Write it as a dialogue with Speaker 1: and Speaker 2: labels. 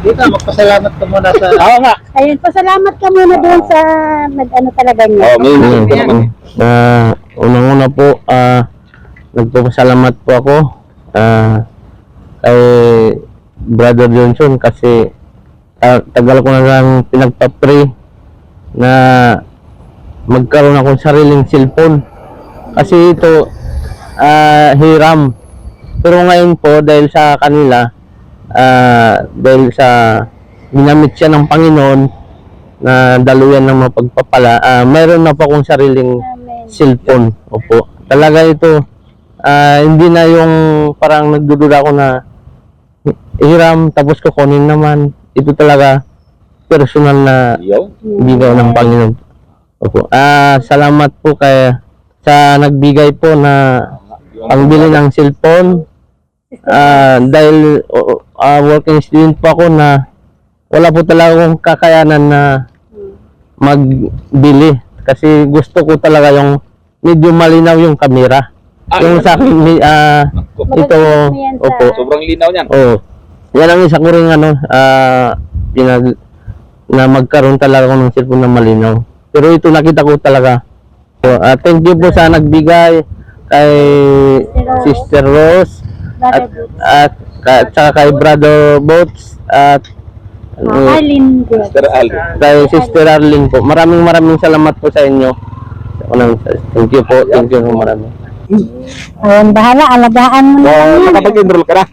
Speaker 1: Dito, magpasalamat ka muna sa...
Speaker 2: Oo nga.
Speaker 3: Ayun, pasalamat ka muna doon sa nag-ano talaga niya.
Speaker 2: Oo, may
Speaker 4: Mm.
Speaker 2: ko naman.
Speaker 4: Ah, unang-una po, ah, nagpapasalamat po ako ah, kay Brother Johnson kasi ah, tagal ko na lang pinagpa-pray na magkaroon akong sariling cellphone. Kasi ito, ah, hiram. Pero ngayon po, dahil sa kanila, ah, dahil sa ginamit siya ng Panginoon na daluyan ng mapagpapala, ah, mayroon na po akong sariling
Speaker 3: Amen.
Speaker 4: cellphone. Opo. Talaga ito, ah, hindi na yung parang nagdududa ako na hiram tapos kukunin naman. Ito talaga personal na
Speaker 2: Yo.
Speaker 4: bigay ng Panginoon. Opo. Ah, salamat po kay sa nagbigay po na pangbili ng cellphone. Ah, dahil ah, working student po ako na wala po talaga akong kakayanan na magbili kasi gusto ko talaga yung medyo malinaw yung camera.
Speaker 2: Ah,
Speaker 4: yung
Speaker 2: yun.
Speaker 4: sa akin ah, ito opo.
Speaker 2: Sobrang linaw niyan.
Speaker 4: Oh. Yan ang isa ko ring ano, ah, pinag na magkaroon talaga ako ng cellphone na malinaw. Pero ito nakita ko talaga. So, ah, thank you po sa nagbigay kay Sister Rose at at, at saka kay Brother Boats at ano,
Speaker 3: Arlene.
Speaker 2: Mr. Aldo.
Speaker 4: kay Sister Arlene po. Maraming maraming salamat po sa inyo. Unang, thank you po. Thank you po marami.
Speaker 3: Ayun, bahala, alagaan mo na
Speaker 2: So, nakapag-enroll ka na?